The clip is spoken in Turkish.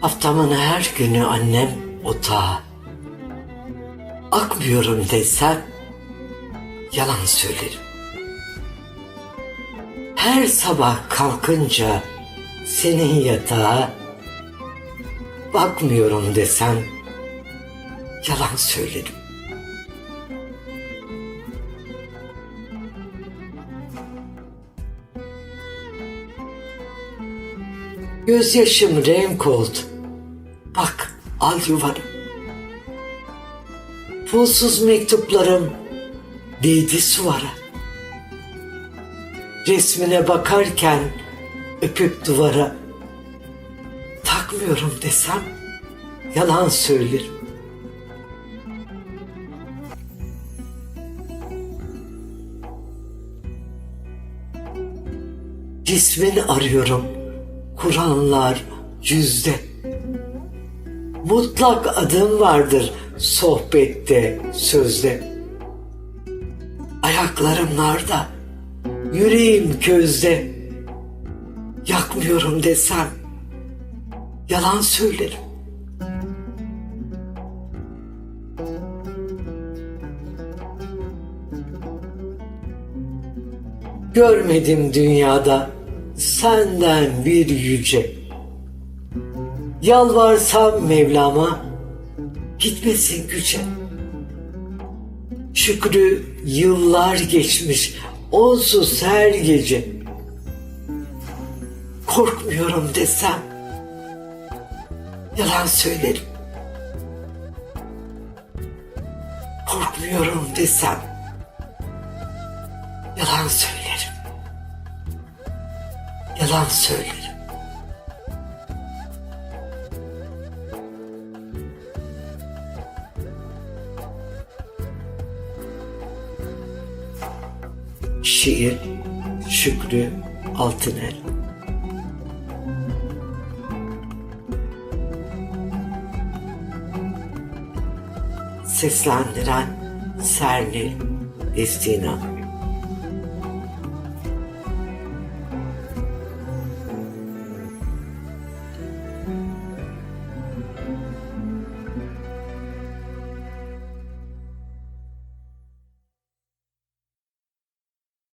Haftamın her günü annem otağa. Akmıyorum desem yalan söylerim. Her sabah kalkınca senin yatağa bakmıyorum desem yalan söylerim. Gözyaşım renk oldu. Bak al yuvarım. Pulsuz mektuplarım değdi suvara. Resmine bakarken öpüp duvara takmıyorum desem yalan söylerim. Cismini arıyorum Kur'anlar yüzde. Mutlak adım vardır sohbette, sözde. Ayaklarım narda, yüreğim közde. Yakmıyorum desem, yalan söylerim. Görmedim dünyada senden bir yüce. Yalvarsam Mevlam'a gitmesin güce. Şükrü yıllar geçmiş onsuz her gece. Korkmuyorum desem yalan söylerim. Korkmuyorum desem yalan söylerim. Yalan söylerim. Şiir Şükrü Altınel. Seslendiren Sernil Destina